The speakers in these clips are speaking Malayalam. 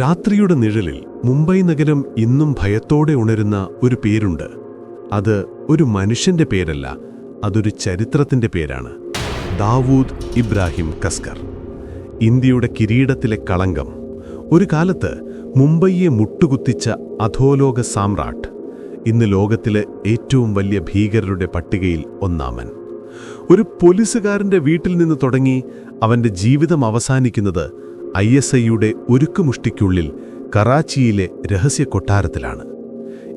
രാത്രിയുടെ നിഴലിൽ മുംബൈ നഗരം ഇന്നും ഭയത്തോടെ ഉണരുന്ന ഒരു പേരുണ്ട്. അത് ഒരു മനുഷ്യന്റെ പേരല്ല അതൊരു ചരിത്രത്തിന്റെ പേരാണ്. ദാവൂദ് ഇബ്രാഹിം കസ്കർ. ഇന്ത്യയുടെ കിരീടത്തിലെ കളങ്കം. ഒരു കാലത്ത് മുംബൈയെ മുട്ടുകുത്തിച്ച അധോലോക സാമ്രാട്ട് ഇന്ന് ലോകത്തിലെ ഏറ്റവും വലിയ ഭീകരരുടെ പട്ടികയിൽ ഒന്നാമൻ. ഒരു പോലീസുകാരന്റെ വീട്ടിൽ നിന്ന് തുടങ്ങി അവന്റെ ജീവിതം അവസാനിക്കുന്നത് ഐ എസ് ഐയുടെ ഒരുക്കുമുഷ്ടിക്കുള്ളിൽ കറാച്ചിയിലെ രഹസ്യ കൊട്ടാരത്തിലാണ്.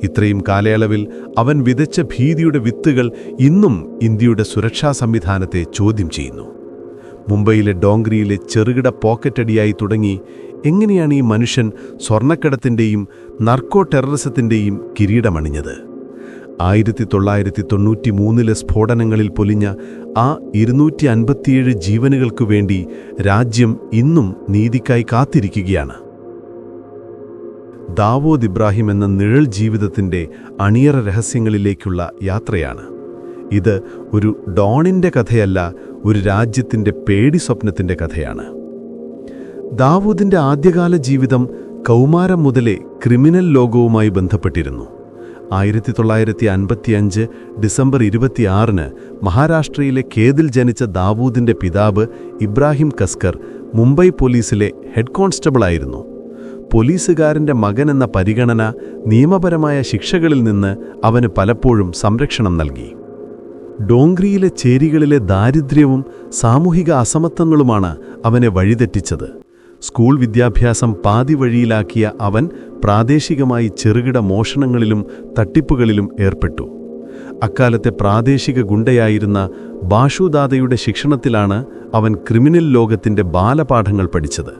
ഇത്രയും കാലയളവിൽ അവൻ വിതച്ച ഭീതിയുടെ വിത്തുകൾ ഇന്നും ഇന്ത്യയുടെ സുരക്ഷാ സംവിധാനത്തെ ചോദ്യം ചെയ്യുന്നു. മുംബൈയിലെ ഡോങ്ക്രിയിലെ ചെറുകിട പോക്കറ്റടിയായി തുടങ്ങി എങ്ങനെയാണ് ഈ മനുഷ്യൻ സ്വർണക്കടത്തിന്റെയും നർക്കോ ടെററിസത്തിന്റെയും കിരീടമണിഞ്ഞത്? ആയിരത്തി തൊള്ളായിരത്തി തൊണ്ണൂറ്റി മൂന്നിലെ സ്ഫോടനങ്ങളിൽ പൊലിഞ്ഞ ആ ഇരുന്നൂറ്റി അൻപത്തിയേഴ് ജീവനുകൾക്കു വേണ്ടി രാജ്യം ഇന്നും നീതിക്കായി കാത്തിരിക്കുകയാണ്. ദാവോദ് ഇബ്രാഹിം എന്ന നിഴൽ ജീവിതത്തിന്റെ അണിയറ രഹസ്യങ്ങളിലേക്കുള്ള യാത്രയാണ്. ഇത് ഒരു ഡോണിന്റെ കഥയല്ല ഒരു രാജ്യത്തിന്റെ പേടി സ്വപ്നത്തിന്റെ കഥയാണ്. ദാവൂദിന്റെ ആദ്യകാല ജീവിതം കൗമാരം മുതലേ ക്രിമിനൽ ലോകവുമായി ബന്ധപ്പെട്ടിരുന്നു. ആയിരത്തി തൊള്ളായിരത്തി അൻപത്തിയഞ്ച് ഡിസംബർ ഇരുപത്തിയാറിന് മഹാരാഷ്ട്രയിലെ കേതിൽ ജനിച്ച ദാവൂദിന്റെ പിതാവ് ഇബ്രാഹിം കസ്കർ മുംബൈ പോലീസിലെ ഹെഡ് കോൺസ്റ്റബിളായിരുന്നു. പോലീസുകാരന്റെ മകൻ എന്ന പരിഗണന നിയമപരമായ ശിക്ഷകളിൽ നിന്ന് അവന് പലപ്പോഴും സംരക്ഷണം നൽകി. ഡോങ്ക്രിയിലെ ചേരികളിലെ ദാരിദ്ര്യവും സാമൂഹിക അസമത്വങ്ങളുമാണ് അവനെ വഴിതെറ്റിച്ചത്. സ്കൂൾ വിദ്യാഭ്യാസം പാതി വഴിയിലാക്കിയ അവൻ പ്രാദേശികമായി ചെറുകിട മോഷണങ്ങളിലും തട്ടിപ്പുകളിലും ഏർപ്പെട്ടു. അക്കാലത്തെ പ്രാദേശിക ഗുണ്ടയായിരുന്ന ബാഷുദാദയുടെ ശിക്ഷണത്തിലാണ് അവൻ ക്രിമിനൽ ലോകത്തിന്റെ ബാലപാഠങ്ങൾ പഠിച്ചത്.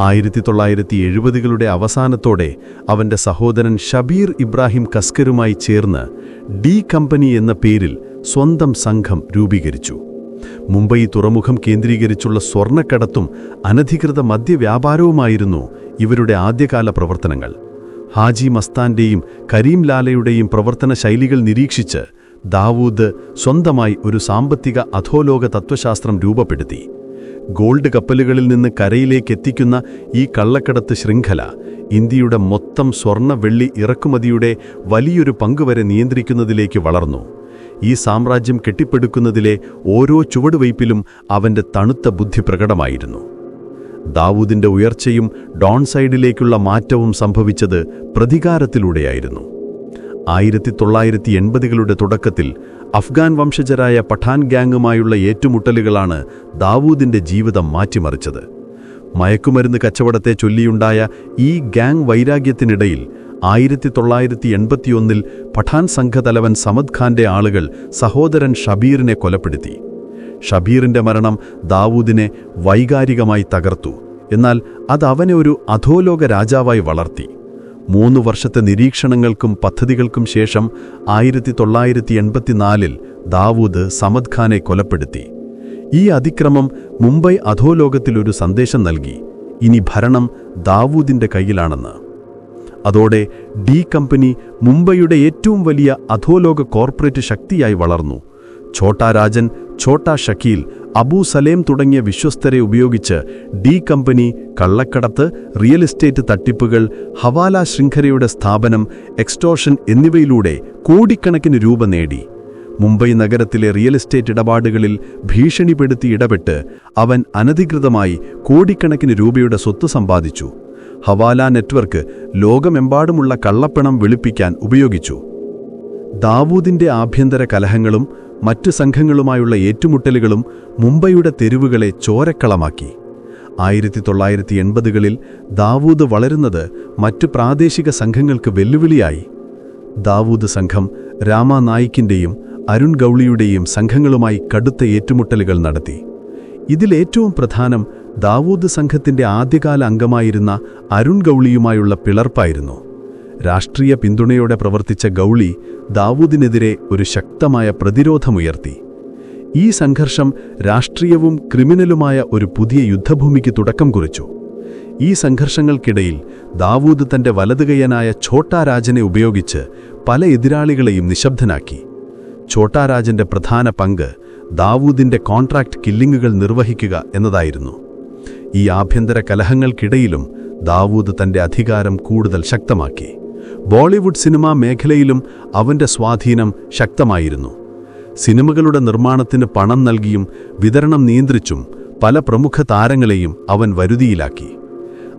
ആയിരത്തി തൊള്ളായിരത്തി എഴുപതുകളുടെ അവസാനത്തോടെ അവന്റെ സഹോദരൻ ഷബീർ ഇബ്രാഹിം കസ്കരുമായി ചേർന്ന് ഡി കമ്പനി എന്ന പേരിൽ സ്വന്തം സംഘം രൂപീകരിച്ചു. മുംബൈ തുറമുഖം കേന്ദ്രീകരിച്ചുള്ള സ്വർണക്കടത്തും അനധികൃത മദ്യവ്യാപാരവുമായിരുന്നു ഇവരുടെ ആദ്യകാല പ്രവർത്തനങ്ങൾ. ഹാജി മസ്താന്റെയും കരീം ലാലയുടെയും പ്രവർത്തന ശൈലികൾ നിരീക്ഷിച്ച് ദാവൂദ് സ്വന്തമായി ഒരു സാമ്പത്തിക അധോലോക തത്വശാസ്ത്രം രൂപപ്പെടുത്തി. ഗോൾഡ് കപ്പലുകളിൽ നിന്ന് കരയിലേക്ക് എത്തിക്കുന്ന ഈ കള്ളക്കടത്ത് ശൃംഖല ഇന്ത്യയുടെ മൊത്തം സ്വർണ വെള്ളി ഇറക്കുമതിയുടെ വലിയൊരു പങ്കുവരെ നിയന്ത്രിക്കുന്നതിലേക്ക് വളർന്നു. ഈ സാമ്രാജ്യം കെട്ടിപ്പടുക്കുന്നതിലെ ഓരോ ചുവടുവയ്പിലും അവന്റെ തണുത്ത ബുദ്ധി പ്രകടമായിരുന്നു. ദാവൂദിന്റെ ഉയർച്ചയും ഡോൺ സൈഡിലേക്കുള്ള മാറ്റവും സംഭവിച്ചത് പ്രതികാരത്തിലൂടെയായിരുന്നു. ആയിരത്തി തൊള്ളായിരത്തി എൺപതുകളുടെ തുടക്കത്തിൽ അഫ്ഗാൻ വംശജരായ പഠാൻ ഗ്യാങ്ങുമായുള്ള ഏറ്റുമുട്ടലുകളാണ് ദാവൂദിന്റെ ജീവിതം മാറ്റിമറിച്ചത്. മയക്കുമരുന്ന് കച്ചവടത്തെ ചൊല്ലിയുണ്ടായ ഈ ഗ്യാങ് വൈരാഗ്യത്തിനിടയിൽ ആയിരത്തി തൊള്ളായിരത്തി എൺപത്തിയൊന്നിൽ പഠാൻ സംഘതലവൻ സമദ് ഖാന്റെ ആളുകൾ സഹോദരൻ ഷബീറിനെ കൊലപ്പെടുത്തി. ഷബീറിന്റെ മരണം ദാവൂദിനെ വൈകാരികമായി തകർത്തു. എന്നാൽ അത് അവനെ ഒരു അധോലോക രാജാവായി വളർത്തി. മൂന്നു വർഷത്തെ നിരീക്ഷണങ്ങൾക്കും പദ്ധതികൾക്കും ശേഷം ആയിരത്തി തൊള്ളായിരത്തി എൺപത്തിനാലിൽ ദാവൂദ് സമദ് ഖാനെ കൊലപ്പെടുത്തി. ഈ അതിക്രമം മുംബൈ അധോലോകത്തിലൊരു സന്ദേശം നൽകി. ഇനി ഭരണം ദാവൂദിന്റെ കയ്യിലാണെന്ന്. അതോടെ ഡി കമ്പനി മുംബൈയുടെ ഏറ്റവും വലിയ അധോലോക കോർപ്പറേറ്റ് ശക്തിയായി വളർന്നു. ഛോട്ടാ രാജൻ ഛോട്ടാ ഷക്കീൽ അബൂ സലേം തുടങ്ങിയ വിശ്വസ്തരെ ഉപയോഗിച്ച് ഡി കമ്പനി കള്ളക്കടത്ത് റിയൽ എസ്റ്റേറ്റ് തട്ടിപ്പുകൾ ഹവാല ശൃംഖലയുടെ സ്ഥാപനം എക്സ്റ്റോഷൻ എന്നിവയിലൂടെ കോടിക്കണക്കിന് രൂപ നേടി. മുംബൈ നഗരത്തിലെ റിയൽ എസ്റ്റേറ്റ് ഇടപാടുകളിൽ ഭീഷണിപ്പെടുത്തി ഇടപെട്ട് അവൻ അനധികൃതമായി കോടിക്കണക്കിന് രൂപയുടെ സ്വത്ത് സമ്പാദിച്ചു. ഹവാല നെറ്റ്വർക്ക് ലോകമെമ്പാടുമുള്ള കള്ളപ്പണം വെളുപ്പിക്കാൻ ഉപയോഗിച്ചു. ദാവൂദിന്റെ ആഭ്യന്തര കലഹങ്ങളും മറ്റു സംഘങ്ങളുമായുള്ള ഏറ്റുമുട്ടലുകളും മുംബൈയുടെ തെരുവുകളെ ചോരക്കളമാക്കി. ആയിരത്തി തൊള്ളായിരത്തി എൺപതുകളിൽ ദാവൂദ് വളരുന്നത് മറ്റു പ്രാദേശിക സംഘങ്ങൾക്ക് വെല്ലുവിളിയായി. ദാവൂദ് സംഘം രാമാനായിക്കിന്റെയും അരുൺ ഗൗളിയുടെയും സംഘങ്ങളുമായി കടുത്ത ഏറ്റുമുട്ടലുകൾ നടത്തി. ഇതിലേറ്റവും പ്രധാനം ദാവൂദ് സംഘത്തിന്റെ ആദ്യകാല അംഗമായിരുന്ന അരുൺ ഗൗളിയുമായുള്ള പിളർപ്പായിരുന്നു. രാഷ്ട്രീയ പിന്തുണയോടെ പ്രവർത്തിച്ച ഗൗളി ദാവൂദിനെതിരെ ഒരു ശക്തമായ പ്രതിരോധമുയർത്തി. ഈ സംഘർഷം രാഷ്ട്രീയവും ക്രിമിനലുമായ ഒരു പുതിയ യുദ്ധഭൂമിക്ക് തുടക്കം കുറിച്ചു. ഈ സംഘർഷങ്ങൾക്കിടയിൽ ദാവൂദ് തന്റെ വലതുകയ്യനായ ഛോട്ടാരാജനെ ഉപയോഗിച്ച് പല എതിരാളികളെയും നിശബ്ദനാക്കി. ഛോട്ടാരാജന്റെ പ്രധാന പങ്ക് ദാവൂദിന്റെ കോൺട്രാക്ട് കില്ലിങ്ങുകൾ നിർവഹിക്കുക എന്നതായിരുന്നു. ഈ ആഭ്യന്തര കലഹങ്ങൾക്കിടയിലും ദാവൂദ് തന്റെ അധികാരം കൂടുതൽ ശക്തമാക്കി. ബോളിവുഡ് സിനിമാ മേഖലയിലും അവന്റെ സ്വാധീനം ശക്തമായിരുന്നു. സിനിമകളുടെ നിർമ്മാണത്തിന് പണം നൽകിയും വിതരണം നിയന്ത്രിച്ചും പല പ്രമുഖ താരങ്ങളെയും അവൻ വരുതിയിലാക്കി.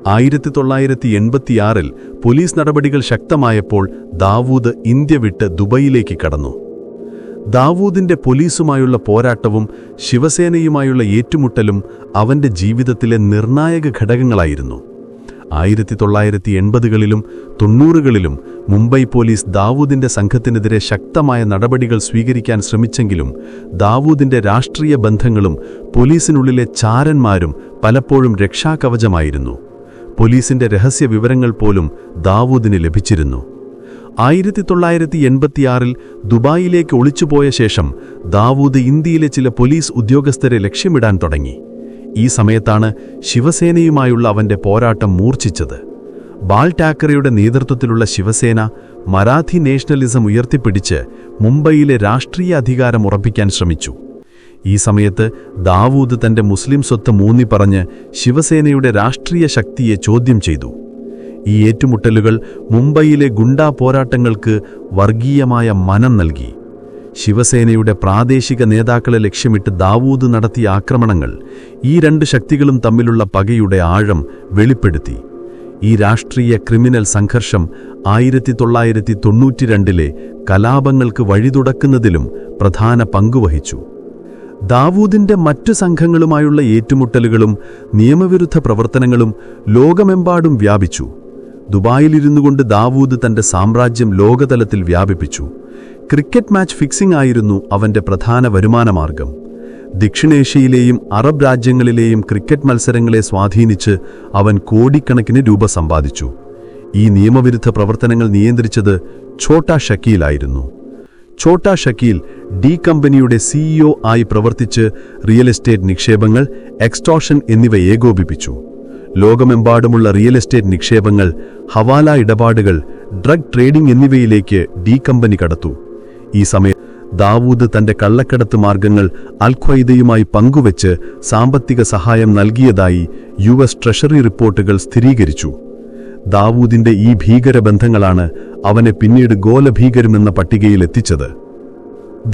ആയിരത്തി തൊള്ളായിരത്തി എൺപത്തിയാറിൽ പോലീസ് നടപടികൾ ശക്തമായപ്പോൾ ദാവൂദ് ഇന്ത്യ വിട്ട് ദുബൈയിലേക്ക് കടന്നു. ദാവൂദിന്റെ പോലീസുമായുള്ള പോരാട്ടവും ശിവസേനയുമായുള്ള ഏറ്റുമുട്ടലും അവന്റെ ജീവിതത്തിലെ നിർണായക ഘടകങ്ങളായിരുന്നു. ആയിരത്തി തൊള്ളായിരത്തി എൺപതുകളിലും തൊണ്ണൂറുകളിലും മുംബൈ പോലീസ് ദാവൂദിന്റെ സംഘത്തിനെതിരെ ശക്തമായ നടപടികൾ സ്വീകരിക്കാൻ ശ്രമിച്ചെങ്കിലും ദാവൂദിന്റെ രാഷ്ട്രീയ ബന്ധങ്ങളും പോലീസിനുള്ളിലെ ചാരന്മാരും പലപ്പോഴും രക്ഷാകവചമായിരുന്നു. പോലീസിന്റെ രഹസ്യ വിവരങ്ങൾ പോലും ദാവൂദിന് ലഭിച്ചിരുന്നു. ആയിരത്തി തൊള്ളായിരത്തി എൺപത്തിയാറിൽ ദുബായിലേക്ക് ഒളിച്ചുപോയ ശേഷം ദാവൂദ് ഇന്ത്യയിലെ ചില പോലീസ് ഉദ്യോഗസ്ഥരെ ലക്ഷ്യമിടാൻ തുടങ്ങി. ഈ സമയത്താണ് ശിവസേനയുമായുള്ള അവന്റെ പോരാട്ടം മൂർച്ഛിച്ചത്. ബാൽ ടാക്കറയുടെ നേതൃത്വത്തിലുള്ള ശിവസേന മറാഠി നേഷണലിസം ഉയർത്തിപ്പിടിച്ച് മുംബൈയിലെ രാഷ്ട്രീയ അധികാരം ഉറപ്പിക്കാൻ ശ്രമിച്ചു. ഈ സമയത്ത് ദാവൂദ് തന്റെ മുസ്ലിം സ്വത്ത് മൂന്നിപ്പറഞ്ഞ് ശിവസേനയുടെ രാഷ്ട്രീയ ശക്തിയെ ചോദ്യം ചെയ്തു. ഈ ഏറ്റുമുട്ടലുകൾ മുംബൈയിലെ ഗുണ്ടാ പോരാട്ടങ്ങൾക്ക് വർഗീയമായ മനം നൽകി. ശിവസേനയുടെ പ്രാദേശിക നേതാക്കളെ ലക്ഷ്യമിട്ട് ദാവൂദ് നടത്തിയ ആക്രമണങ്ങൾ ഈ രണ്ട് ശക്തികളും തമ്മിലുള്ള പകയുടെ ആഴം വെളിപ്പെടുത്തി. ഈ രാഷ്ട്രീയ ക്രിമിനൽ സംഘർഷം ആയിരത്തി തൊള്ളായിരത്തി തൊണ്ണൂറ്റിരണ്ടിലെ കലാപങ്ങൾക്ക് വഴിതുടക്കുന്നതിലും പ്രധാന പങ്കുവഹിച്ചു. ദാവൂദിന്റെ മറ്റു സംഘങ്ങളുമായുള്ള ഏറ്റുമുട്ടലുകളും നിയമവിരുദ്ധ പ്രവർത്തനങ്ങളും ലോകമെമ്പാടും വ്യാപിച്ചു. ദുബായിലിരുന്നുകൊണ്ട് ദാവൂദ് തന്റെ സാമ്രാജ്യം ലോകതലത്തിൽ വ്യാപിപ്പിച്ചു. ക്രിക്കറ്റ് മാച്ച് ഫിക്സിംഗ് ആയിരുന്നു അവന്റെ പ്രധാന വരുമാനമാർഗം. ദക്ഷിണേഷ്യയിലെയും അറബ് രാജ്യങ്ങളിലെയും ക്രിക്കറ്റ് മത്സരങ്ങളെ സ്വാധീനിച്ച് അവൻ കോടിക്കണക്കിന് രൂപ സമ്പാദിച്ചു. ഈ നിയമവിരുദ്ധ പ്രവർത്തനങ്ങൾ നിയന്ത്രിച്ചത് ഛോട്ടാ ഷക്കീലായിരുന്നു ഛോട്ടാ ഷക്കീൽ ഡി കമ്പനിയുടെ സിഇഒ ആയി പ്രവർത്തിച്ച് റിയൽ എസ്റ്റേറ്റ് നിക്ഷേപങ്ങൾ എക്സ്റ്റോഷൻ എന്നിവ ഏകോപിപ്പിച്ചു. ലോകമെമ്പാടുമുള്ള റിയൽ എസ്റ്റേറ്റ് നിക്ഷേപങ്ങൾ ഹവാല ഇടപാടുകൾ ഡ്രഗ് ട്രേഡിംഗ് എന്നിവയിലേക്ക് ഡി കമ്പനി കടത്തു. ഈ സമയം ദാവൂദ് തന്റെ കള്ളക്കടത്ത് മാർഗങ്ങൾ അൽഖ്വയ്ദയുമായി പങ്കുവച്ച് സാമ്പത്തിക സഹായം നൽകിയതായി യു എസ് ട്രഷറി റിപ്പോർട്ടുകൾ സ്ഥിരീകരിച്ചു. ദാവൂദിന്റെ ഈ ഭീകരബന്ധങ്ങളാണ് അവനെ പിന്നീട് ഗോലഭീകരമെന്ന പട്ടികയിൽ എത്തിച്ചത്.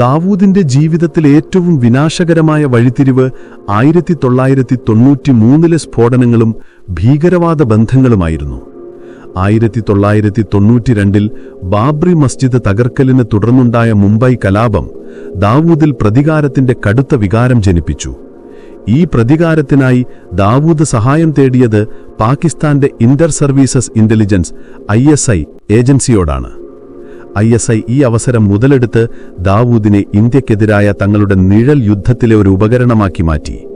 ദാവൂദിന്റെ ജീവിതത്തിൽ ഏറ്റവും വിനാശകരമായ വഴിത്തിരിവ് ആയിരത്തി തൊള്ളായിരത്തി തൊണ്ണൂറ്റി മൂന്നിലെ സ്ഫോടനങ്ങളും ഭീകരവാദ ബന്ധങ്ങളുമായിരുന്നു. ആയിരത്തി തൊള്ളായിരത്തി തൊണ്ണൂറ്റിരണ്ടിൽ ബാബ്രി മസ്ജിദ് തകർക്കലിനെ തുടർന്നുണ്ടായ മുംബൈ കലാപം ദാവൂദിൽ പ്രതികാരത്തിന്റെ കടുത്ത വികാരം ജനിപ്പിച്ചു. ഈ പ്രതികാരത്തിനായി ദാവൂദ് സഹായം തേടിയത് പാകിസ്ഥാന്റെ ഇന്റർ സർവീസസ് ഇന്റലിജൻസ് ഐ ഏജൻസിയോടാണ്. ഐ എസ് ഐ ഈ അവസരം മുതലെടുത്ത് ദാവൂദിനെ ഇന്ത്യക്കെതിരായ തങ്ങളുടെ നിഴൽ യുദ്ധത്തിലെ ഒരു ഉപകരണമാക്കി മാറ്റി.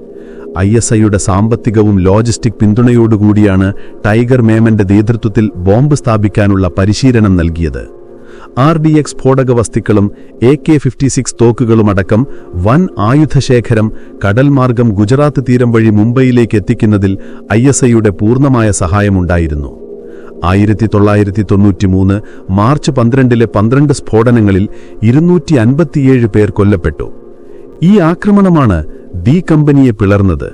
ഐ എസ് ഐയുടെ സാമ്പത്തികവും ലോജിസ്റ്റിക് പിന്തുണയോടുകൂടിയാണ് ടൈഗർ മേമന്റെ നേതൃത്വത്തിൽ ബോംബ് സ്ഥാപിക്കാനുള്ള പരിശീലനം നൽകിയത്. ആർ ഡി എക്സ് സ്ഫോടക വസ്തുക്കളും എ കെ ഫിഫ്റ്റി സിക്സ് തോക്കുകളുമടക്കം വൻ ആയുധശേഖരം കടൽമാർഗം ഗുജറാത്ത് തീരം വഴി മുംബൈയിലേക്ക് എത്തിക്കുന്നതിൽ ഐ എസ് ഐയുടെ പൂർണമായ സഹായമുണ്ടായിരുന്നു. ആയിരത്തി തൊള്ളായിരത്തി തൊണ്ണൂറ്റിമൂന്ന് മാർച്ച് പന്ത്രണ്ടിലെ പന്ത്രണ്ട് സ്ഫോടനങ്ങളിൽ ഇരുന്നൂറ്റി അൻപത്തിയേഴ് പേർ കൊല്ലപ്പെട്ടു. ഈ ആക്രമണമാണ് ദി കമ്പനിയെ പിളർന്നത്.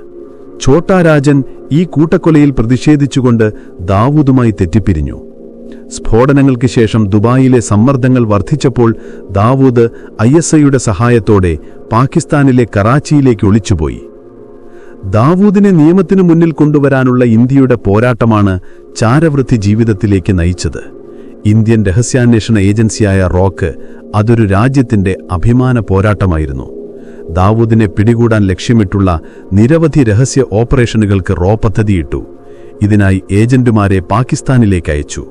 ഛോട്ടാ രാജൻ ഈ കൂട്ടക്കൊലയിൽ പ്രതിഷേധിച്ചുകൊണ്ട് ദാവൂദുമായി തെറ്റിപ്പിരിഞ്ഞു. സ്ഫോടനങ്ങൾക്ക് ശേഷം ദുബായിലെ സമ്മർദ്ദങ്ങൾ വർദ്ധിച്ചപ്പോൾ ദാവൂദ് ഐ എസ് ഐയുടെ സഹായത്തോടെ പാകിസ്ഥാനിലെ കറാച്ചിയിലേക്ക് ഒളിച്ചുപോയി. ദാവൂദിനെ നിയമത്തിനു മുന്നിൽ കൊണ്ടുവരാനുള്ള ഇന്ത്യയുടെ പോരാട്ടമാണ് ചാരവൃത്തി ജീവിതത്തിലേക്ക് നയിച്ചത്. ഇന്ത്യൻ രഹസ്യാന്വേഷണ ഏജൻസിയായ റോക്ക് അതൊരു രാജ്യത്തിന്റെ അഭിമാന പോരാട്ടമായിരുന്നു. ദാവൂദിനെ പിടികൂടാൻ ലക്ഷ്യമിട്ടുള്ള നിരവധി രഹസ്യ ഓപ്പറേഷനുകൾക്ക് റോ പദ്ധതിയിട്ടു. ഇതിനായി ഏജന്റുമാരെ പാകിസ്ഥാനിലേക്ക് അയച്ചു.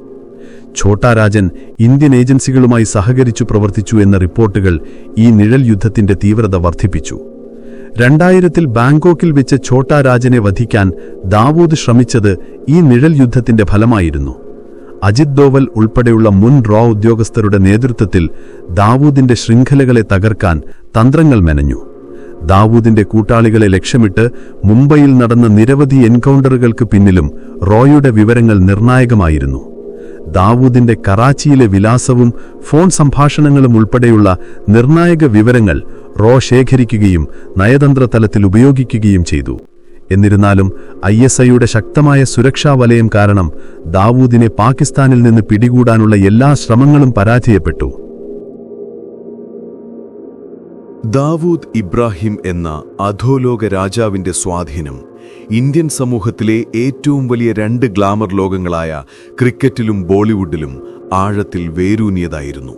ഛോട്ടാ രാജൻ ഇന്ത്യൻ ഏജൻസികളുമായി സഹകരിച്ചു പ്രവർത്തിച്ചു എന്ന റിപ്പോർട്ടുകൾ ഈ നിഴൽ യുദ്ധത്തിന്റെ തീവ്രത വർദ്ധിപ്പിച്ചു. രണ്ടായിരത്തിൽ ബാങ്കോക്കിൽ വെച്ച് ഛോട്ടാ രാജനെ വധിക്കാൻ ദാവൂദ് ശ്രമിച്ചത് ഈ നിഴൽ യുദ്ധത്തിന്റെ ഫലമായിരുന്നു. അജിത് ദോവൽ ഉൾപ്പെടെയുള്ള മുൻ റോ ഉദ്യോഗസ്ഥരുടെ നേതൃത്വത്തിൽ ദാവൂദിന്റെ ശൃംഖലകളെ തകർക്കാൻ തന്ത്രങ്ങൾ മെനഞ്ഞു. ദാവൂദിന്റെ കൂട്ടാളികളെ ലക്ഷ്യമിട്ട് മുംബൈയിൽ നടന്ന നിരവധി എൻകൗണ്ടറുകൾക്ക് പിന്നിലും റോയുടെ വിവരങ്ങൾ നിർണായകമായിരുന്നു. ദാവൂദിന്റെ കറാച്ചിയിലെ വിലാസവും ഫോൺ സംഭാഷണങ്ങളും ഉൾപ്പെടെയുള്ള നിർണായക വിവരങ്ങൾ റോ ശേഖരിക്കുകയും നയതന്ത്ര തലത്തിൽ ഉപയോഗിക്കുകയും ചെയ്തു. എന്നിരുന്നാലും ഐ എസ് ഐയുടെ ശക്തമായ സുരക്ഷാ വലയം കാരണം ദാവൂദിനെ പാകിസ്ഥാനിൽ നിന്ന് പിടികൂടാനുള്ള എല്ലാ ശ്രമങ്ങളും പരാജയപ്പെട്ടു. ദാവൂദ് ഇബ്രാഹിം എന്ന അധോലോക രാജാവിന്റെ സ്വാധീനം ഇന്ത്യൻ സമൂഹത്തിലെ ഏറ്റവും വലിയ രണ്ട് ഗ്ലാമർ ലോകങ്ങളായ ക്രിക്കറ്റിലും ബോളിവുഡിലും ആഴത്തിൽ വേരൂന്നിയതായിരുന്നു.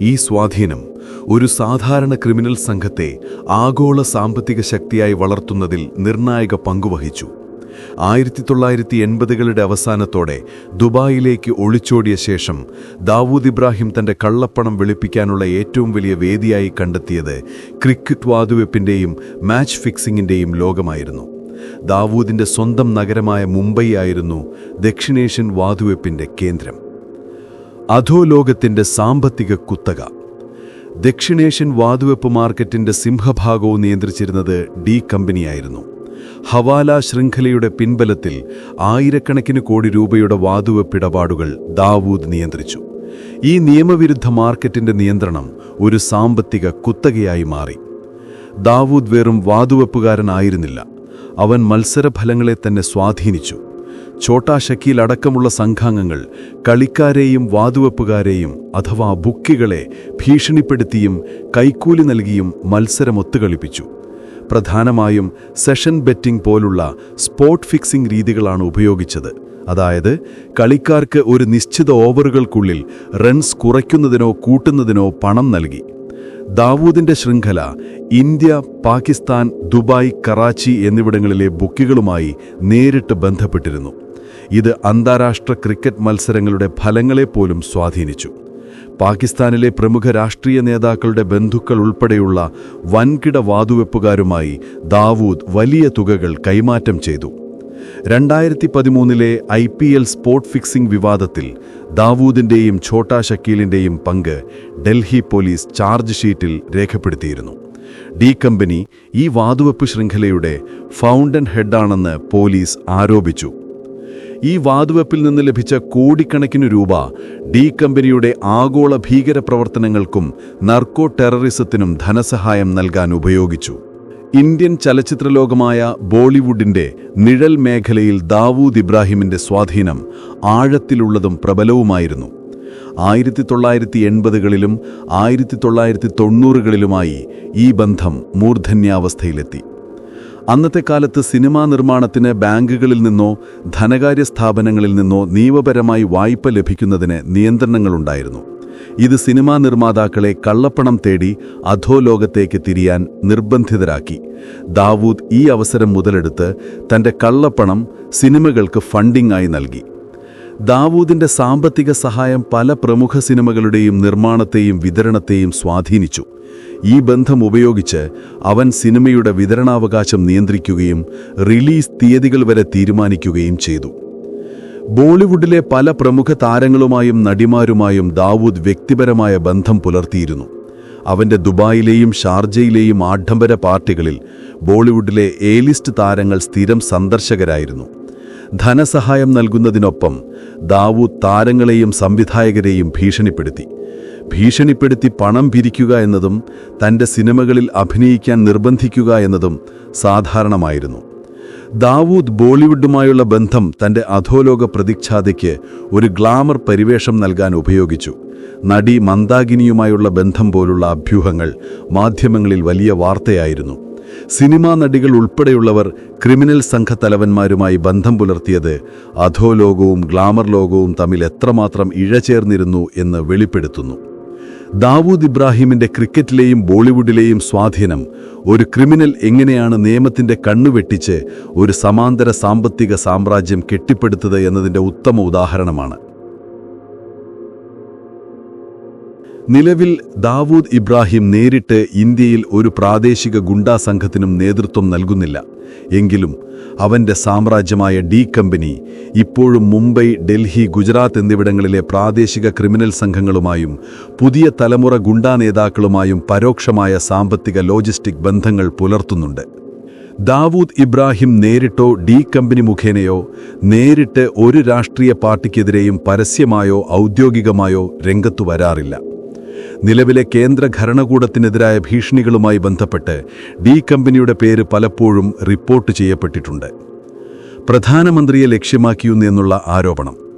ഈ സ്വാധീനം ഒരു സാധാരണ ക്രിമിനൽ സംഘത്തെ ആഗോള സാമ്പത്തിക ശക്തിയായി വളർത്തുന്നതിൽ നിർണായക പങ്കുവഹിച്ചു. ആയിരത്തി തൊള്ളായിരത്തി എൺപതുകളുടെ അവസാനത്തോടെ ദുബായിലേക്ക് ഒളിച്ചോടിയ ശേഷം ദാവൂദ് ഇബ്രാഹിം തന്റെ കള്ളപ്പണം വെളുപ്പിക്കാനുള്ള ഏറ്റവും വലിയ വേദിയായി കണ്ടെത്തിയത് ക്രിക്കറ്റ് വാതുവെപ്പിന്റെയും മാച്ച് ഫിക്സിംഗിന്റെയും ലോകമായിരുന്നു. ദാവൂദിന്റെ സ്വന്തം നഗരമായ മുംബൈ ആയിരുന്നു ദക്ഷിണേഷ്യൻ വാതുവെപ്പിന്റെ കേന്ദ്രം. അധോലോകത്തിന്റെ സാമ്പത്തിക കുത്തക. ദക്ഷിണേഷ്യൻ വാതുവെപ്പ് മാർക്കറ്റിന്റെ സിംഹഭാഗവും നിയന്ത്രിച്ചിരുന്നത് ഡി കമ്പനിയായിരുന്നു. ഹവാല ശൃംഖലയുടെ പിൻബലത്തിൽ ആയിരക്കണക്കിന് കോടി രൂപയുടെ വാതുവെപ്പിടപാടുകൾ ദാവൂദ് നിയന്ത്രിച്ചു. ഈ നിയമവിരുദ്ധ മാർക്കറ്റിന്റെ നിയന്ത്രണം ഒരു സാമ്പത്തിക കുത്തകയായി മാറി. ദാവൂദ് വെറും വാതുവെപ്പുകാരനായിരുന്നില്ല. അവൻ മത്സരഫലങ്ങളെ തന്നെ സ്വാധീനിച്ചു. ഛോട്ടാ ഷക്കീൽ അടക്കമുള്ള സംഘാംഗങ്ങൾ കളിക്കാരെയും വാതുവെപ്പുകാരെയും അഥവാ ബുക്കികളെ ഭീഷണിപ്പെടുത്തിയും കൈക്കൂലി നൽകിയും മത്സരം ഒത്തുകളിപ്പിച്ചു പ്രധാനമായും സെഷൻ ബെറ്റിംഗ് പോലുള്ള സ്പോട്ട് ഫിക്സിംഗ് രീതികളാണ് ഉപയോഗിച്ചത്. അതായത് കളിക്കാർക്ക് ഒരു നിശ്ചിത ഓവറുകൾക്കുള്ളിൽ റൺസ് കുറയ്ക്കുന്നതിനോ കൂട്ടുന്നതിനോ പണം നൽകി. ദാവൂദിന്റെ ശൃംഖല ഇന്ത്യ പാകിസ്ഥാൻ ദുബായ് കറാച്ചി എന്നിവിടങ്ങളിലെ ബുക്കികളുമായി നേരിട്ട് ബന്ധപ്പെട്ടിരുന്നു. ഇത് അന്താരാഷ്ട്ര ക്രിക്കറ്റ് മത്സരങ്ങളുടെ ഫലങ്ങളെപ്പോലും സ്വാധീനിച്ചു. പാകിസ്ഥാനിലെ പ്രമുഖ രാഷ്ട്രീയ നേതാക്കളുടെ ബന്ധുക്കൾ ഉൾപ്പെടെയുള്ള വൻകിട വാതുവെപ്പുകാരുമായി ദാവൂദ് വലിയ തുകകൾ കൈമാറ്റം ചെയ്തു. രണ്ടായിരത്തി പതിമൂന്നിലെ I P L spot fixing വിവാദത്തിൽ ദാവൂദിന്റെയും ഛോട്ടാ ഷക്കീലിന്റെയും പങ്ക് ഡൽഹി പോലീസ് ചാർജ് ഷീറ്റിൽ രേഖപ്പെടുത്തിയിരുന്നു. ഡി കമ്പനി ഈ വാതുവെപ്പ് ശൃംഖലയുടെ ഫൗണ്ടൻ ഹെഡാണെന്ന് പോലീസ് ആരോപിച്ചു. ഈ വാതുവെപ്പിൽ നിന്ന് ലഭിച്ച കോടിക്കണക്കിന് രൂപ ഡി കമ്പനിയുടെ ആഗോള ഭീകരപ്രവർത്തനങ്ങൾക്കും നർക്കോ ടെററിസത്തിനും ധനസഹായം നൽകാൻ ഉപയോഗിച്ചു. ഇന്ത്യൻ ചലച്ചിത്രലോകമായ ബോളിവുഡിന്റെ നിഴൽ മേഖലയിൽ ദാവൂദ് ഇബ്രാഹിമിന്റെ സ്വാധീനം ആഴത്തിലുള്ളതും പ്രബലവുമായിരുന്നു. ആയിരത്തി തൊള്ളായിരത്തി എൺപതുകളിലും ആയിരത്തി തൊള്ളായിരത്തി തൊണ്ണൂറുകളിലുമായി ഈ ബന്ധം മൂർധന്യാവസ്ഥയിലെത്തി. അന്നത്തെ കാലത്ത് സിനിമാ നിർമ്മാണത്തിന് ബാങ്കുകളിൽ നിന്നോ ധനകാര്യ സ്ഥാപനങ്ങളിൽ നിന്നോ നിയമപരമായി വായ്പ ലഭിക്കുന്നതിന് നിയന്ത്രണങ്ങളുണ്ടായിരുന്നു. ഇത് സിനിമാ നിർമ്മാതാക്കളെ കള്ളപ്പണം തേടി അധോലോകത്തേക്ക് തിരിയാൻ നിർബന്ധിതരാക്കി. ദാവൂദ് ഈ അവസരം മുതലെടുത്ത് തന്റെ കള്ളപ്പണം സിനിമകൾക്ക് ഫണ്ടിംഗ് ആയി നൽകി. ദാവൂദിന്റെ സാമ്പത്തിക സഹായം പല പ്രമുഖ സിനിമകളുടെയും നിർമ്മാണത്തെയും വിതരണത്തെയും സ്വാധീനിച്ചു. ഈ ബന്ധം ഉപയോഗിച്ച് അവൻ സിനിമയുടെ വിതരണാവകാശം നിയന്ത്രിക്കുകയും റിലീസ് തീയതികൾ വരെ തീരുമാനിക്കുകയും ചെയ്തു. ബോളിവുഡിലെ പല പ്രമുഖ താരങ്ങളുമായും നടിമാരുമായും ദാവൂദ് വ്യക്തിപരമായ ബന്ധം പുലർത്തിയിരുന്നു. അവന്റെ ദുബായിലെയും ഷാർജയിലെയും ആഡംബര പാർട്ടികളിൽ ബോളിവുഡിലെ എ ലിസ്റ്റ് താരങ്ങൾ സ്ഥിരം സന്ദർശകരായിരുന്നു. ധനസഹായം നൽകുന്നതിനൊപ്പം ദാവൂദ് താരങ്ങളെയും സംവിധായകരെയും ഭീഷണിപ്പെടുത്തി. ഭീഷണിപ്പെടുത്തി പണം പിരിക്കുക എന്നതും തന്റെ സിനിമകളിൽ അഭിനയിക്കാൻ നിർബന്ധിക്കുക എന്നതും സാധാരണമായിരുന്നു. ദാവൂദ് ബോളിവുഡുമായുള്ള ബന്ധം തന്റെ അധോലോക പ്രതിച്ഛാതയ്ക്ക് ഒരു ഗ്ലാമർ പരിവേഷം നൽകാൻ ഉപയോഗിച്ചു. നടി മന്ദാകിനിയുമായുള്ള ബന്ധം പോലുള്ള അഭ്യൂഹങ്ങൾ മാധ്യമങ്ങളിൽ വലിയ വാർത്തയായിരുന്നു. സിനിമാ നടികൾ ഉൾപ്പെടെയുള്ളവർ ക്രിമിനൽ സംഘത്തലവന്മാരുമായി ബന്ധം പുലർത്തിയത് അധോലോകവും ഗ്ലാമർ ലോകവും തമ്മിൽ എത്രമാത്രം ഇഴചേർന്നിരുന്നു എന്ന് വെളിപ്പെടുത്തുന്നു. ദാവൂദ് ഇബ്രാഹിമിന്റെ ക്രിക്കറ്റിലെയും ബോളിവുഡിലെയും സ്വാധീനം ഒരു ക്രിമിനൽ എങ്ങനെയാണ് നിയമത്തിന്റെ കണ്ണുവെട്ടിച്ച് ഒരു സമാന്തര സാമ്പത്തിക സാമ്രാജ്യം കെട്ടിപ്പടുത്തത് എന്നതിന്റെ ഉത്തമ ഉദാഹരണമാണ്. നിലവിൽ ദാവൂദ് ഇബ്രാഹിം നേരിട്ട് ഇന്ത്യയിൽ ഒരു പ്രാദേശിക ഗുണ്ടാ സംഘത്തിനും നേതൃത്വം നൽകുന്നില്ല. എങ്കിലും അവന്റെ സാമ്രാജ്യമായ ഡി കമ്പനി ഇപ്പോഴും മുംബൈ ഡൽഹി ഗുജറാത്ത് എന്നിവിടങ്ങളിലെ പ്രാദേശിക ക്രിമിനൽ സംഘങ്ങളുമായും പുതിയ തലമുറ ഗുണ്ടാ നേതാക്കളുമായും പരോക്ഷമായ സാമ്പത്തിക ലോജിസ്റ്റിക് ബന്ധങ്ങൾ പുലർത്തുന്നുണ്ട്. ദാവൂദ് ഇബ്രാഹിം നേരിട്ടോ ഡി കമ്പനി മുഖേനയോ നേരിട്ട് ഒരു രാഷ്ട്രീയ പാർട്ടിക്കെതിരെയും പരസ്യമായോ ഔദ്യോഗികമായോ രംഗത്തു വരാറില്ല. നിലവിലെ കേന്ദ്ര ഭരണകൂടത്തിനെതിരായ ഭീഷണികളുമായി ബന്ധപ്പെട്ട് ഡി കമ്പനിയുടെ പേര് പലപ്പോഴും റിപ്പോർട്ട് ചെയ്യപ്പെട്ടിട്ടുണ്ട്. പ്രധാനമന്ത്രിയെ ലക്ഷ്യമാക്കിയുന്നു എന്നുള്ള ആരോപണം.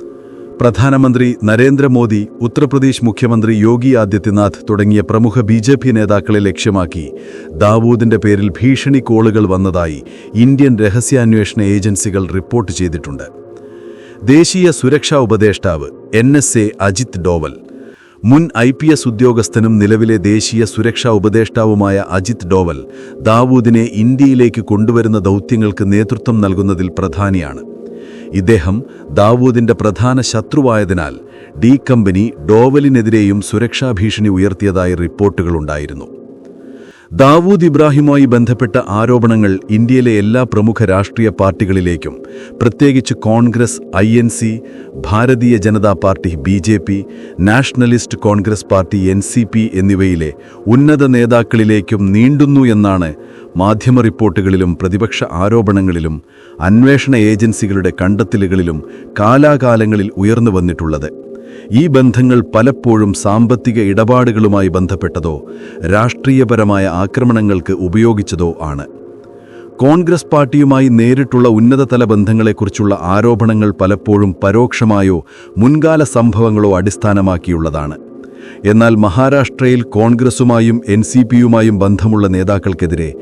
പ്രധാനമന്ത്രി നരേന്ദ്രമോദി ഉത്തർപ്രദേശ് മുഖ്യമന്ത്രി യോഗി ആദിത്യനാഥ് തുടങ്ങിയ പ്രമുഖ ബി ജെ പി നേതാക്കളെ ലക്ഷ്യമാക്കി ദാവൂദിന്റെ പേരിൽ ഭീഷണി കോളുകൾ വന്നതായി ഇന്ത്യൻ രഹസ്യാന്വേഷണ ഏജൻസികൾ റിപ്പോർട്ട് ചെയ്തിട്ടുണ്ട്. ദേശീയ സുരക്ഷാ ഉപദേഷ്ടാവ് N S A Ajit Doval മുൻ ഐ പി എസ് ഉദ്യോഗസ്ഥനും നിലവിലെ ദേശീയ സുരക്ഷാ ഉപദേഷ്ടാവുമായ അജിത് ഡോവൽ ദാവൂദിനെ ഇന്ത്യയിലേക്ക് കൊണ്ടുവരുന്ന ദൗത്യങ്ങൾക്ക് നേതൃത്വം നൽകുന്നതിൽ പ്രധാനിയാണ്. ഇദ്ദേഹം ദാവൂദിന്റെ പ്രധാന ശത്രുവായതിനാൽ ഡി കമ്പനി ഡോവലിനെതിരെയും സുരക്ഷാ ഭീഷണി ഉയർത്തിയതായി റിപ്പോർട്ടുകളുണ്ടായിരുന്നു. ദാവൂദ് ഇബ്രാഹിമുമായി ബന്ധപ്പെട്ട ആരോപണങ്ങൾ ഇന്ത്യയിലെ എല്ലാ പ്രമുഖ രാഷ്ട്രീയ പാർട്ടികളിലേക്കും പ്രത്യേകിച്ച് Congress I N C Bharatiya Janata Party B J P Nationalist Congress Party N C P എന്നിവയിലെ ഉന്നത നേതാക്കളിലേക്കും നീണ്ടുന്നു എന്നാണ് മാധ്യമ റിപ്പോർട്ടുകളിലും പ്രതിപക്ഷ ആരോപണങ്ങളിലും അന്വേഷണ ഏജൻസികളുടെ കണ്ടെത്തലുകളിലും കാലാകാലങ്ങളിൽ ഉയർന്നു വന്നിട്ടുള്ളത്. ഈ ബന്ധങ്ങൾ പലപ്പോഴും സാമ്പത്തിക ഇടപാടുകളുമായി ബന്ധപ്പെട്ടതോ രാഷ്ട്രീയപരമായ ആക്രമണങ്ങൾക്ക് ഉപയോഗിച്ചതോ ആണ്. കോൺഗ്രസ് പാർട്ടിയുമായി നേരിട്ടുള്ള ഉന്നതതല ബന്ധങ്ങളെക്കുറിച്ചുള്ള ആരോപണങ്ങൾ പലപ്പോഴും പരോക്ഷമായോ മുൻകാല സംഭവങ്ങളോ അടിസ്ഥാനമാക്കിയുള്ളതാണ്. എന്നാൽ മഹാരാഷ്ട്രയിൽ കോൺഗ്രസുമായും എൻ സി പിയുമായും ബന്ധമുള്ള നേതാക്കൾക്കെതിരെ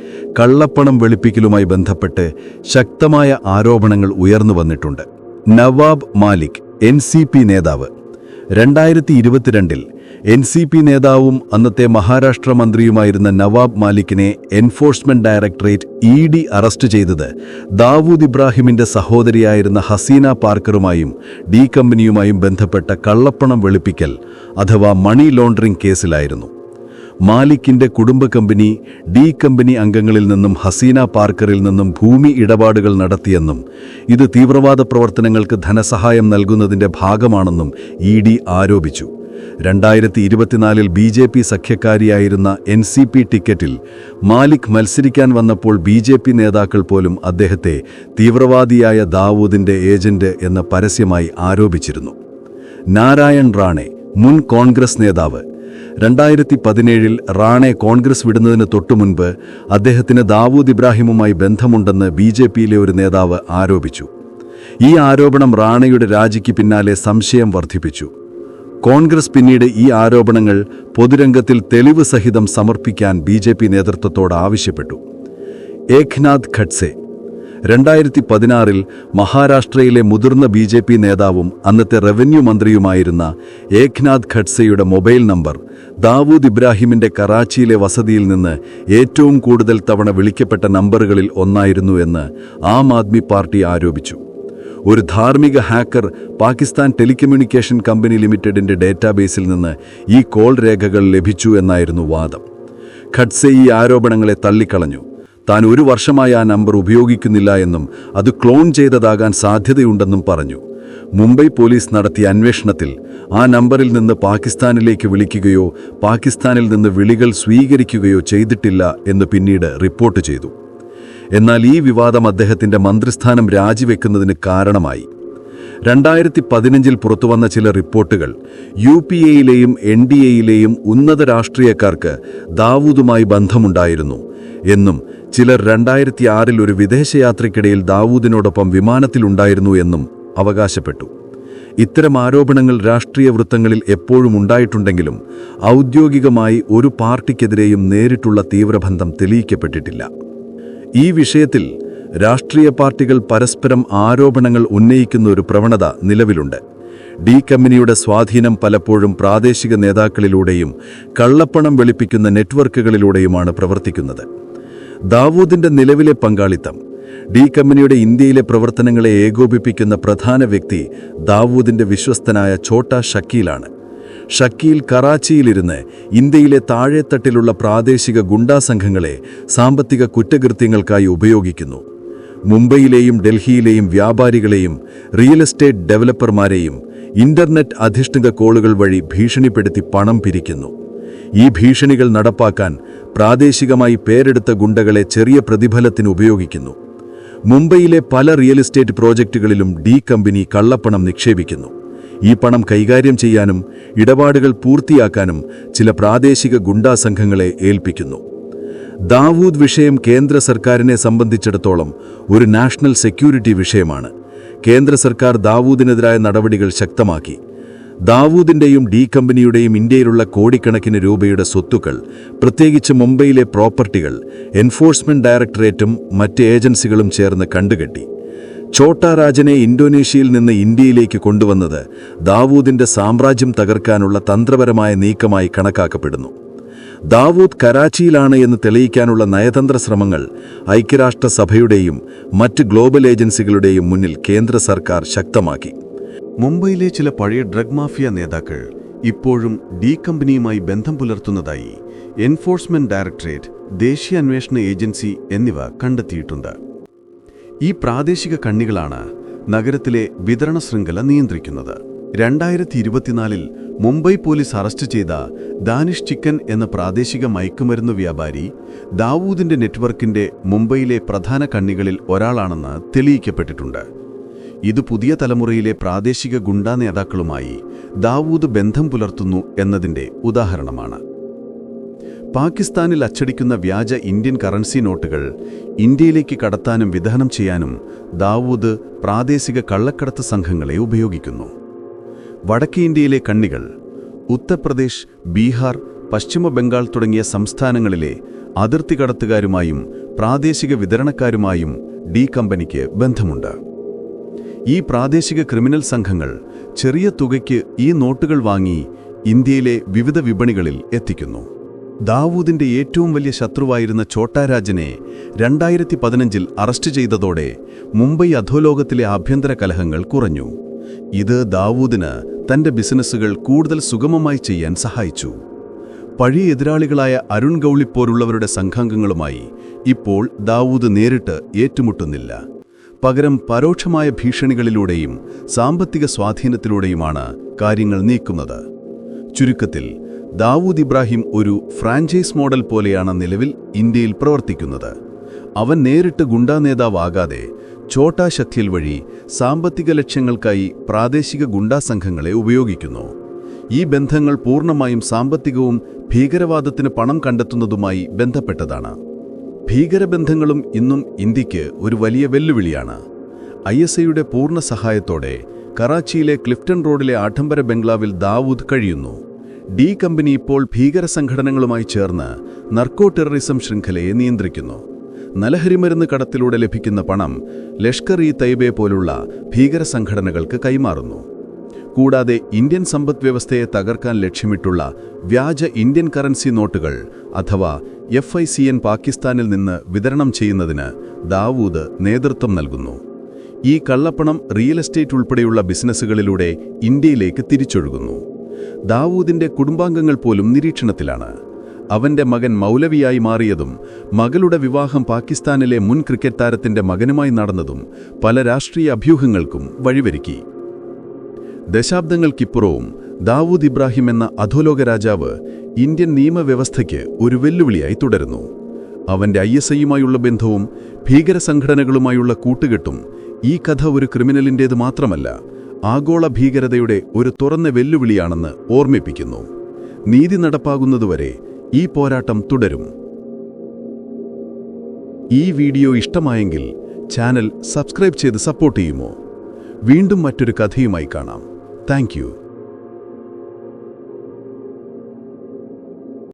കള്ളപ്പണം വെളുപ്പിക്കലുമായി ബന്ധപ്പെട്ട് ശക്തമായ ആരോപണങ്ങൾ ഉയർന്നു വന്നിട്ടുണ്ട്. നവാബ് മാലിക് എൻ നേതാവ്. രണ്ടായിരത്തി ഇരുപത്തിരണ്ടിൽ എൻ സി പി നേതാവും അന്നത്തെ മഹാരാഷ്ട്ര മന്ത്രിയുമായിരുന്ന Nawab മാലിക്കിനെ Enforcement Directorate E D arrest ചെയ്തത് ദാവൂദ് ഇബ്രാഹിമിന്റെ സഹോദരിയായിരുന്ന ഹസീന പാർക്കറുമായും ഡി കമ്പനിയുമായും ബന്ധപ്പെട്ട കള്ളപ്പണം വെളുപ്പിക്കൽ അഥവാ മണി ലോണ്ടറിംഗ് കേസിലായിരുന്നു. മാലിക്കിന്റെ കുടുംബ കമ്പനി ഡി കമ്പനി അംഗങ്ങളിൽ നിന്നും ഹസീന പാർക്കറിൽ നിന്നും ഭൂമി ഇടപാടുകൾ നടത്തിയെന്നും ഇത് തീവ്രവാദ പ്രവർത്തനങ്ങൾക്ക് ധനസഹായം നൽകുന്നതിന്റെ ഭാഗമാണെന്നും ഇ ഡി ആരോപിച്ചു. രണ്ടായിരത്തി ഇരുപത്തിനാലിൽ ബി ജെ പി സഖ്യക്കാരിയായിരുന്ന എൻ സി പി ടിക്കറ്റിൽ മാലിക് മത്സരിക്കാൻ വന്നപ്പോൾ ബി ജെ പി നേതാക്കൾ പോലും അദ്ദേഹത്തെ തീവ്രവാദിയായ ദാവൂദിന്റെ ഏജന്റ് എന്ന് പരസ്യമായി ആരോപിച്ചിരുന്നു. നാരായൺ റാണെ മുൻ കോൺഗ്രസ് നേതാവ് രണ്ടായിരത്തി പതിനേഴിൽ റാണെ കോൺഗ്രസ് വിടുന്നതിന് തൊട്ടുമുൻപ് അദ്ദേഹത്തിന് ദാവൂദ് ഇബ്രാഹിമുമായി ബന്ധമുണ്ടെന്ന് ബി ജെ പിയിലെ ഒരു നേതാവ് ആരോപിച്ചു. ഈ ആരോപണം റാണയുടെ രാജിക്ക് പിന്നാലെ സംശയം വർദ്ധിപ്പിച്ചു. കോൺഗ്രസ് പിന്നീട് ഈ ആരോപണങ്ങൾ പൊതുരംഗത്തിൽ തെളിവ് സഹിതം സമർപ്പിക്കാൻ ബി നേതൃത്വത്തോട് ആവശ്യപ്പെട്ടു. ഏക്നാഥ് ഖഡ്സെ രണ്ടായിരത്തി പതിനാറിൽ മഹാരാഷ്ട്രയിലെ മുതിർന്ന ബി ജെ പി നേതാവും അന്നത്തെ റവന്യൂ മന്ത്രിയുമായിരുന്ന ഏക്നാഥ് ഖഡ്സയുടെ മൊബൈൽ നമ്പർ ദാവൂദ് ഇബ്രാഹിമിന്റെ കറാച്ചിയിലെ വസതിയിൽ നിന്ന് ഏറ്റവും കൂടുതൽ തവണ വിളിക്കപ്പെട്ട നമ്പറുകളിൽ ഒന്നായിരുന്നു എന്ന് ആം ആദ്മി പാർട്ടി ആരോപിച്ചു. ഒരു ധാർമ്മിക ഹാക്കർ പാകിസ്ഥാൻ ടെലികമ്മ്യൂണിക്കേഷൻ കമ്പനി ലിമിറ്റഡിന്റെ ഡേറ്റാബേസിൽ നിന്ന് ഈ കോൾ രേഖകൾ ലഭിച്ചു എന്നായിരുന്നു വാദം. ഖഡ്സെ ഈ ആരോപണങ്ങളെ തള്ളിക്കളഞ്ഞു. താൻ ഒരു വർഷമായി ആ നമ്പർ ഉപയോഗിക്കുന്നില്ല എന്നും അത് ക്ലോൺ ചെയ്തതാകാൻ സാധ്യതയുണ്ടെന്നും പറഞ്ഞു. മുംബൈ പോലീസ് നടത്തിയ അന്വേഷണത്തിൽ ആ നമ്പറിൽ നിന്ന് പാകിസ്ഥാനിലേക്ക് വിളിക്കുകയോ പാകിസ്ഥാനിൽ നിന്ന് വിളികൾ സ്വീകരിക്കുകയോ ചെയ്തിട്ടില്ല എന്ന് പിന്നീട് റിപ്പോർട്ട് ചെയ്തു. എന്നാൽ ഈ വിവാദം അദ്ദേഹത്തിന്റെ മന്ത്രിസ്ഥാനം രാജിവെക്കുന്നതിന് കാരണമായി. രണ്ടായിരത്തി പതിനഞ്ചിൽ പുറത്തുവന്ന ചില റിപ്പോർട്ടുകൾ യു പി എയിലെയും എൻ ഡി എയിലെയും ഉന്നത രാഷ്ട്രീയക്കാർക്ക് ദാവൂദുമായി ബന്ധമുണ്ടായിരുന്നു എന്നും ചിലർ രണ്ടായിരത്തി ആറിൽ ഒരു വിദേശയാത്രയ്ക്കിടയിൽ ദാവൂദിനോടൊപ്പം വിമാനത്തിലുണ്ടായിരുന്നു എന്നും അവകാശപ്പെട്ടു. ഇത്തരം ആരോപണങ്ങൾ രാഷ്ട്രീയ വൃത്തങ്ങളിൽ എപ്പോഴും ഉണ്ടായിട്ടുണ്ടെങ്കിലും ഔദ്യോഗികമായി ഒരു പാർട്ടിക്കെതിരെയും നേരിട്ടുള്ള തീവ്രബന്ധം തെളിയിക്കപ്പെട്ടിട്ടില്ല. ഈ വിഷയത്തിൽ രാഷ്ട്രീയ പാർട്ടികൾ പരസ്പരം ആരോപണങ്ങൾ ഉന്നയിക്കുന്ന ഒരു പ്രവണത നിലവിലുണ്ട്. ഡി കമ്പനിയുടെ സ്വാധീനം പലപ്പോഴും പ്രാദേശിക നേതാക്കളിലൂടെയും കള്ളപ്പണം വെളിപ്പിക്കുന്ന നെറ്റ്വർക്കുകളിലൂടെയുമാണ് പ്രവർത്തിക്കുന്നത്. ദാവൂദിന്റെ നിലവിലെ പങ്കാളിത്തം. ഡി കമ്പനിയുടെ ഇന്ത്യയിലെ പ്രവർത്തനങ്ങളെ ഏകോപിപ്പിക്കുന്ന പ്രധാന വ്യക്തി ദാവൂദിന്റെ വിശ്വസ്തനായ ഛോട്ട ഷക്കീലാണ്. ഷക്കീൽ കറാച്ചിയിലിരുന്ന് ഇന്ത്യയിലെ താഴെത്തട്ടിലുള്ള പ്രാദേശിക ഗുണ്ടാസംഘങ്ങളെ സാമ്പത്തിക കുറ്റകൃത്യങ്ങൾക്കായി ഉപയോഗിക്കുന്നു. മുംബൈയിലെയും ഡൽഹിയിലെയും വ്യാപാരികളെയും റിയൽ എസ്റ്റേറ്റ് ഡെവലപ്പർമാരെയും ഇന്റർനെറ്റ് അധിഷ്ഠിത കോളുകൾ വഴി ഭീഷണിപ്പെടുത്തി പണം പിരിക്കുന്നു. ഈ ഭീഷണികൾ നടപ്പാക്കാൻ പ്രാദേശികമായി പേരെടുത്ത ഗുണ്ടകളെ ചെറിയ പ്രതിഫലത്തിന് ഉപയോഗിക്കുന്നു. മുംബൈയിലെ പല റിയൽ എസ്റ്റേറ്റ് പ്രോജക്റ്റുകളിലും ഡി കമ്പനി കള്ളപ്പണം നിക്ഷേപിക്കുന്നു. ഈ പണം കൈകാര്യം ചെയ്യാനും ഇടപാടുകൾ പൂർത്തിയാക്കാനും ചില പ്രാദേശിക ഗുണ്ടാസംഘങ്ങളെ ഏൽപ്പിക്കുന്നു. ദാവൂദ് വിഷയം കേന്ദ്ര സർക്കാരിനെ സംബന്ധിച്ചിടത്തോളം ഒരു നാഷണൽ സെക്യൂരിറ്റി വിഷയമാണ്. കേന്ദ്ര സർക്കാർ ദാവൂദിനെതിരായ നടപടികൾ ശക്തമാക്കി. ദാവൂദിന്റെയും ഡി കമ്പനിയുടെയും ഇന്ത്യയിലുള്ള കോടിക്കണക്കിന് രൂപയുടെ സ്വത്തുക്കൾ പ്രത്യേകിച്ച് മുംബൈയിലെ പ്രോപ്പർട്ടികൾ എൻഫോഴ്സ്മെന്റ് ഡയറക്ടറേറ്റും മറ്റ് ഏജൻസികളും ചേർന്ന് കണ്ടുകെട്ടി. ചോട്ടാരാജനെ ഇന്തോനേഷ്യയിൽ നിന്ന് ഇന്ത്യയിലേക്ക് കൊണ്ടുവന്നത് ദാവൂദിന്റെ സാമ്രാജ്യം തകർക്കാനുള്ള തന്ത്രപരമായ നീക്കമായി കണക്കാക്കപ്പെടുന്നു. ദാവൂദ് കരാച്ചിയിലാണ് എന്ന് തെളിയിക്കാനുള്ള നയതന്ത്ര ശ്രമങ്ങൾ ഐക്യരാഷ്ട്രസഭയുടെയും മറ്റ് ഗ്ലോബൽ ഏജൻസികളുടെയും മുന്നിൽ കേന്ദ്ര സർക്കാർ ശക്തമാക്കി. മുംബൈയിലെ ചില പഴയ ഡ്രഗ് മാഫിയ നേതാക്കൾ ഇപ്പോഴും ഡി കമ്പനിയുമായി ബന്ധം പുലർത്തുന്നതായി എൻഫോഴ്സ്മെന്റ് ഡയറക്ടറേറ്റ് ദേശീയ അന്വേഷണ ഏജൻസി എന്നിവ കണ്ടെത്തിയിട്ടുണ്ട്. ഈ പ്രാദേശിക കണ്ണികളാണ് നഗരത്തിലെ വിതരണ ശൃംഖല നിയന്ത്രിക്കുന്നത്. രണ്ടായിരത്തി ഇരുപത്തിനാലിൽ മുംബൈ പോലീസ് അറസ്റ്റ് ചെയ്ത ദാനിഷ് ചിക്കൻ എന്ന പ്രാദേശിക മയക്കുമരുന്ന് വ്യാപാരി ദാവൂദിന്റെ നെറ്റ്വർക്കിന്റെ മുംബൈയിലെ പ്രധാന കണ്ണികളിൽ ഒരാളാണെന്ന് തെളിയിക്കപ്പെട്ടിട്ടുണ്ട്. ഇത് പുതിയ തലമുറയിലെ പ്രാദേശിക ഗുണ്ടാ നേതാക്കളുമായി ദാവൂദ് ബന്ധം പുലർത്തുന്നു എന്നതിന്റെ ഉദാഹരണമാണ്. പാകിസ്ഥാനിൽ അച്ചടിക്കുന്ന വ്യാജ ഇന്ത്യൻ കറൻസി നോട്ടുകൾ ഇന്ത്യയിലേക്ക് കടത്താനും വിതരണം ചെയ്യാനും ദാവൂദ് പ്രാദേശിക കള്ളക്കടത്ത് സംഘങ്ങളെ ഉപയോഗിക്കുന്നു. വടക്കേ ഇന്ത്യയിലെ കണ്ണികൾ ഉത്തർപ്രദേശ് ബീഹാർ പശ്ചിമ ബംഗാൾ തുടങ്ങിയ സംസ്ഥാനങ്ങളിലെ അതിർത്തി കടത്തുകാരുമായും പ്രാദേശിക വിതരണക്കാരുമായും ഡി കമ്പനിക്ക് ബന്ധമുണ്ട്. ഈ പ്രാദേശിക ക്രിമിനൽ സംഘങ്ങൾ ചെറിയ തുകയ്ക്ക് ഈ നോട്ടുകൾ വാങ്ങി ഇന്ത്യയിലെ വിവിധ വിപണികളിൽ എത്തിക്കുന്നു. ദാവൂദിന്റെ ഏറ്റവും വലിയ ശത്രുവായിരുന്ന ചോട്ടാരാജനെ രണ്ടായിരത്തി പതിനഞ്ചിൽ അറസ്റ്റ് ചെയ്തതോടെ മുംബൈ അധോലോകത്തിലെ ആഭ്യന്തര കലഹങ്ങൾ കുറഞ്ഞു. ഇത് ദാവൂദിന് തന്റെ ബിസിനസ്സുകൾ കൂടുതൽ സുഗമമായി ചെയ്യാൻ സഹായിച്ചു. പഴയ എതിരാളികളായ അരുൺ ഗൗളി പോലുള്ളവരുടെ സംഘാംഗങ്ങളുമായി ഇപ്പോൾ ദാവൂദ് നേരിട്ട് ഏറ്റുമുട്ടുന്നില്ല. പകരം പരോക്ഷമായ ഭീഷണികളിലൂടെയും സാമ്പത്തിക സ്വാധീനത്തിലൂടെയുമാണ് കാര്യങ്ങൾ നീക്കുന്നത്. ചുരുക്കത്തിൽ ദാവൂദ് ഇബ്രാഹിം ഒരു ഫ്രാഞ്ചൈസ് മോഡൽ പോലെയാണ് നിലവിൽ ഇന്ത്യയിൽ പ്രവർത്തിക്കുന്നത്. അവൻ നേരിട്ട് ഗുണ്ടാ നേതാവാകാതെ ഛോട്ടാ ശക്തിയിൽ വഴി സാമ്പത്തിക ലക്ഷ്യങ്ങൾക്കായി പ്രാദേശിക ഗുണ്ടാസംഘങ്ങളെ ഉപയോഗിക്കുന്നു. ഈ ബന്ധങ്ങൾ പൂർണമായും സാമ്പത്തികവും ഭീകരവാദത്തിന് പണം കണ്ടെത്തുന്നതുമായി ബന്ധപ്പെട്ടതാണ്. ഭീകരബന്ധങ്ങളും ഇന്നും ഇന്ത്യയ്ക്ക് ഒരു വലിയ വെല്ലുവിളിയാണ്. ഐ എസ് ഐയുടെ പൂർണ സഹായത്തോടെ കറാച്ചിയിലെ ക്ലിഫ്റ്റൺ റോഡിലെ ആഡംബര ബംഗ്ലാവിൽ ദാവൂദ് കഴിയുന്നു. ഡി കമ്പനി ഇപ്പോൾ ഭീകര സംഘടനകളുമായി ചേർന്ന് നർക്കോ ടെററിസം ശൃംഖലയെ നിയന്ത്രിക്കുന്നു. നലഹരിമരുന്ന് കടത്തിലൂടെ ലഭിക്കുന്ന പണം ലഷ്കർ ഇ തൈബെ പോലുള്ള ഭീകര സംഘടനകൾക്ക് കൈമാറുന്നു. കൂടാതെ ഇന്ത്യൻ സമ്പദ് വ്യവസ്ഥയെ തകർക്കാൻ ലക്ഷ്യമിട്ടുള്ള വ്യാജ ഇന്ത്യൻ കറൻസി നോട്ടുകൾ അഥവാ എഫ് ഐ സി എൻ പാകിസ്ഥാനിൽ നിന്ന് വിതരണം ചെയ്യുന്നതിന് ദാവൂദ് നേതൃത്വം നൽകുന്നു. ഈ കള്ളപ്പണം റിയൽ എസ്റ്റേറ്റ് ഉൾപ്പെടെയുള്ള ബിസിനസ്സുകളിലൂടെ ഇന്ത്യയിലേക്ക് തിരിച്ചൊഴുകുന്നു. ദാവൂദിന്റെ കുടുംബാംഗങ്ങൾ പോലും നിരീക്ഷണത്തിലാണ്. അവന്റെ മകൻ മൗലവിയായി മാറിയതും മകളുടെ വിവാഹം പാകിസ്ഥാനിലെ മുൻ ക്രിക്കറ്റ് താരത്തിന്റെ മകനുമായി നടന്നതും പല രാഷ്ട്രീയ അഭ്യൂഹങ്ങൾക്കും വഴിവരുക്കി. ദശാബ്ദങ്ങൾക്കിപ്പുറവും ദാവൂദ് ഇബ്രാഹിം എന്ന അധോലോക രാജാവ് ഇന്ത്യൻ നിയമവ്യവസ്ഥയ്ക്ക് ഒരു വെല്ലുവിളിയായി തുടരുന്നു. അവന്റെ ഐ എസ് ഐയുമായുള്ള ബന്ധവും ഭീകര സംഘടനകളുമായുള്ള കൂട്ടുകെട്ടും ഈ കഥ ഒരു ക്രിമിനലിന്റേത് മാത്രമല്ല ആഗോള ഭീകരതയുടെ ഒരു തുറന്ന വെല്ലുവിളിയാണെന്ന് ഓർമ്മിപ്പിക്കുന്നു. നീതി നടപ്പാകുന്നതുവരെ ഈ പോരാട്ടം തുടരും. ഈ വീഡിയോ ഇഷ്ടമായെങ്കിൽ ചാനൽ സബ്സ്ക്രൈബ് ചെയ്ത് സപ്പോർട്ട് ചെയ്യുമോ? വീണ്ടും മറ്റൊരു കഥയുമായി കാണാം. താങ്ക്